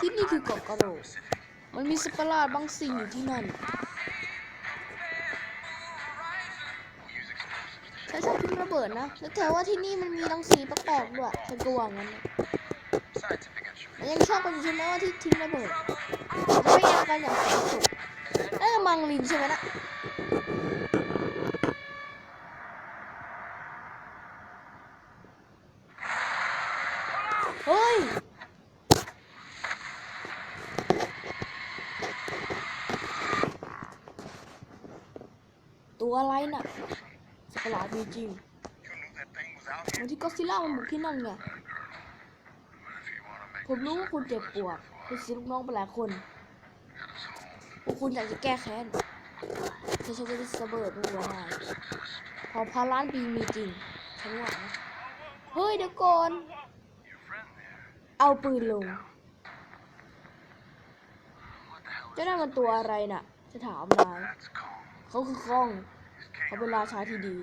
ที่นี่คือเกาะกระโหลกมันมีสัตว์ประหลาดบางสิ่งอยู่ที่นั่นฉันชอบทิ้งระเบิดนะแล้วเธอว่าที่นี่มันมีรังสีแปลกๆด้วยฉันก็ว่างั้นนะยังชอบกันอยู่ใช่ไหมว่าที่ทิ้งระเบิดไม่ยากันอย่างแสนสุขน่าจะมังลินใช่ไหมนะเฮ้ย ตัวอะไรน่ะสัตว์ประหลาดมีจริงวันที่ก็อดซิลล่ามันบุกที่นั่นไงผมรู้ว่าคุณเจ็บปวดคุณเสียลูกน้องไปหลายคนพวกคุณอยากจะแก้แค้นแต่ฉันจะได้ระเบิดหัวหายพอพาล้านปีมีจริงฉันว่านะเฮ้ยเดี๋ยวก่อนเอาปืนลงเจ้านั่นมันตัวอะไรน่ะ จะถามนาย เขาคือข้อง เขาเป็นราชาที่ดี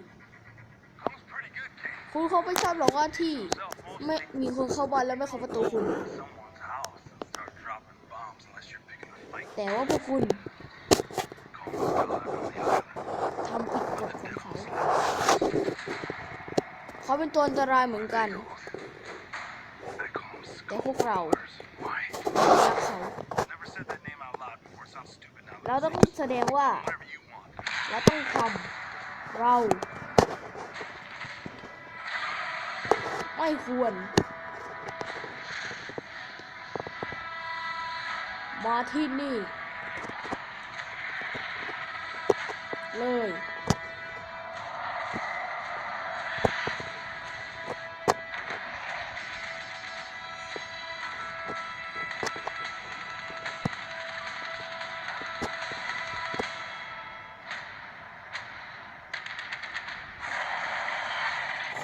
คุณเขาไม่ชอบหรอกว่าที่ไม่มีคนเข้าบ้านแล้วไม่เคาะประตูคุณ แต่ว่าพวกคุณทำผิดกฎของเขา เขาเป็นตัวอันตรายเหมือนกัน แต่พวกเรารักเขาเราต้องแสดงว่า เราต้องทำเราไม่ควร มาที่นี่ เลย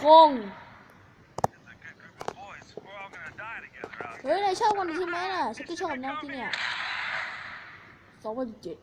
คง เฮ้ยนายชอบคนนี้ใช่ไหมน่ะฉันก็ชอบน้อที่เนี่ยสองพันเจ็ด